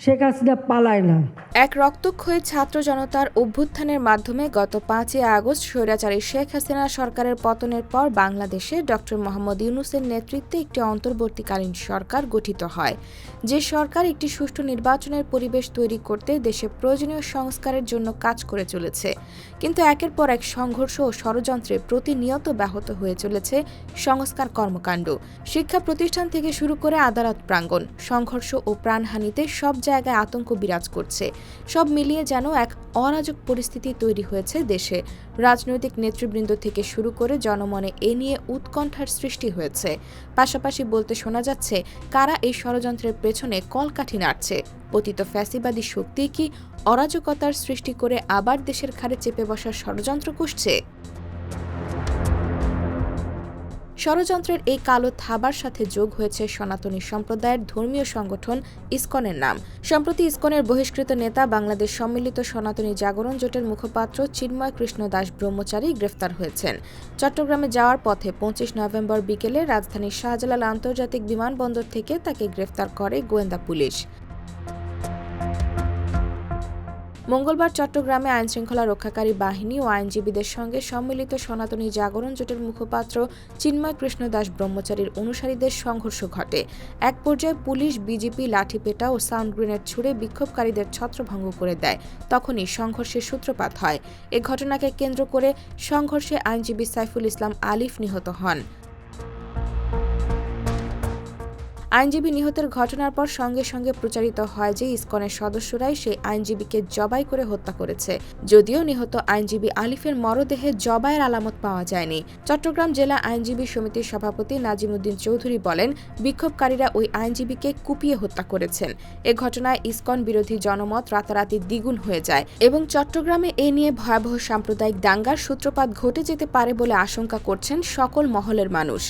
শেখ হাসিনা পালায় না এক রক্তক্ষয়ী ছাত্র জনতার অভ্যুত্থানের মাধ্যমে গত পাঁচই আগস্ট স্বৈরাচারী শেখ হাসিনা সরকারের পতনের পর বাংলাদেশে ডক্টর মোহাম্মদ ইউনুসের নেতৃত্বে একটি অন্তর্বর্তীকালীন সরকার গঠিত হয়। যে সরকার একটি সুষ্ঠু নির্বাচনের পরিবেশ তৈরি করতে দেশে প্রয়োজনীয় সংস্কারের জন্য কাজ করে চলেছে। কিন্তু একের পর এক সংঘর্ষ ও ষড়যন্ত্রে প্রতিনিয়ত ব্যাহত হয়ে চলেছে সংস্কার কর্মকাণ্ড। শিক্ষা প্রতিষ্ঠান থেকে শুরু করে আদালত প্রাঙ্গণ, সংঘর্ষ ও প্রাণহানিতে সব জায়গায় আতঙ্ক বিরাজ করছে। সব মিলিয়ে যেন এক অরাজক পরিস্থিতি তৈরি হয়েছে দেশে। রাজনৈতিক নেতৃবৃন্দ থেকে শুরু করে জনমনে এ নিয়ে উৎকণ্ঠার সৃষ্টি হয়েছে। পাশাপাশি বলতে শোনা যাচ্ছে, কারা এই ষড়যন্ত্রের পেছনে কলকাঠি নাড়ছে? পতিত ফ্যাসিবাদী শক্তি কি অরাজকতার সৃষ্টি করে আবার দেশের খাড়ে চেপে বসার ষড়যন্ত্র কুষছে ষড়যন্ত্রের এই কালো থাবার সাথে যোগ হয়েছে সনাতনী সম্প্রদায়ের ধর্মীয় সংগঠন ইসকনের নাম। সম্প্রতি ইসকনের বহিষ্কৃত নেতা বাংলাদেশ সম্মিলিত সনাতনী জাগরণ জোটের মুখপাত্র চিন্ময় কৃষ্ণ দাস ব্রহ্মচারী গ্রেফতার হয়েছেন। চট্টগ্রামে যাওয়ার পথে পঁচিশ নভেম্বর বিকেলে রাজধানীর শাহজালাল আন্তর্জাতিক বিমানবন্দর থেকে তাকে গ্রেফতার করে গোয়েন্দা পুলিশ। মঙ্গলবার চট্টগ্রামে আইনশৃঙ্খলা রক্ষাকারী বাহিনী ও আইনজীবীদের সঙ্গে সম্মিলিত সনাতনী জাগরণ জোটের মুখপাত্র চিন্ময় কৃষ্ণ দাস ব্রহ্মচারীর অনুসারীদের সংঘর্ষ ঘটে। এক পর্যায়ে পুলিশ, বিজেপি, লাঠিপেটা ও সাউন্ড গ্রেনেড ছুড়ে বিক্ষোভকারীদের ছত্রভঙ্গ করে দেয়। তখনই সংঘর্ষের সূত্রপাত হয়। এ ঘটনাকে কেন্দ্র করে সংঘর্ষে আইনজীবী সাইফুল ইসলাম আলিফ নিহত হন। আইনজীবী নিহতের ঘটনার পর সঙ্গে সঙ্গে প্রচারিত হয় যে ইসকনের সদস্যরাই সেই আইনজীবীকে জবাই করে হত্যা করেছে। যদিও নিহত আইনজীবী আলিফের মরদেহে জবাইয়ের আলামত পাওয়া যায়নি। চট্টগ্রাম জেলা আইনজীবী সমিতির সভাপতি নাজিমুদ্দিন চৌধুরী বলেন, বিক্ষোভকারীরা ওই আইনজীবীকে কুপিয়ে হত্যা করেছেন। এ ঘটনায় ইসকন বিরোধী জনমত রাতারাতি দ্বিগুণ হয়ে যায় এবং চট্টগ্রামে এ নিয়ে ভয়াবহ সাম্প্রদায়িক দাঙ্গার সূত্রপাত ঘটে যেতে পারে বলে আশঙ্কা করছেন সকল মহলের মানুষ।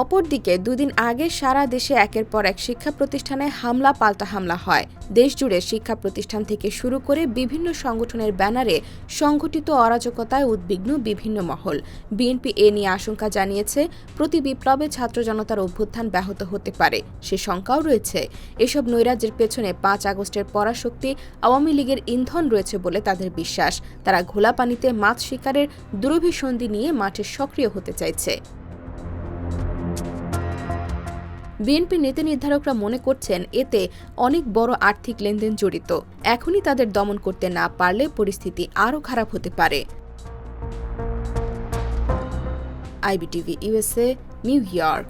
অপরদিকে দুদিন আগে সারা দেশে একের পর এক শিক্ষা প্রতিষ্ঠানে হামলা, পাল্টা হামলা হয়। দেশজুড়ে শিক্ষা প্রতিষ্ঠান থেকে শুরু করে বিভিন্ন সংগঠনের ব্যানারে সংঘটিত অরাজকতায় উদ্বিগ্ন বিভিন্ন মহল। বিএনপি এ নিয়ে আশঙ্কা জানিয়েছে, প্রতি বিপ্লবে ছাত্র জনতার অভ্যুত্থান ব্যাহত হতে পারে। সে শঙ্কাও রয়েছে, এসব নৈরাজ্যের পেছনে পাঁচ আগস্টের পরাশক্তি আওয়ামী লীগের ইন্ধন রয়েছে বলে তাদের বিশ্বাস। তারা ঘোলা পানিতে মাছ শিকারের দুরভিসন্ধি নিয়ে মাঠে সক্রিয় হতে চাইছে। বিএনপি নীতি নির্ধারকরা মনে করছেন এতে অনেক বড় আর্থিক লেনদেন জড়িত। এখনই তাদের দমন করতে না পারলে পরিস্থিতি আরও খারাপ হতে পারে। IBTV USA New York.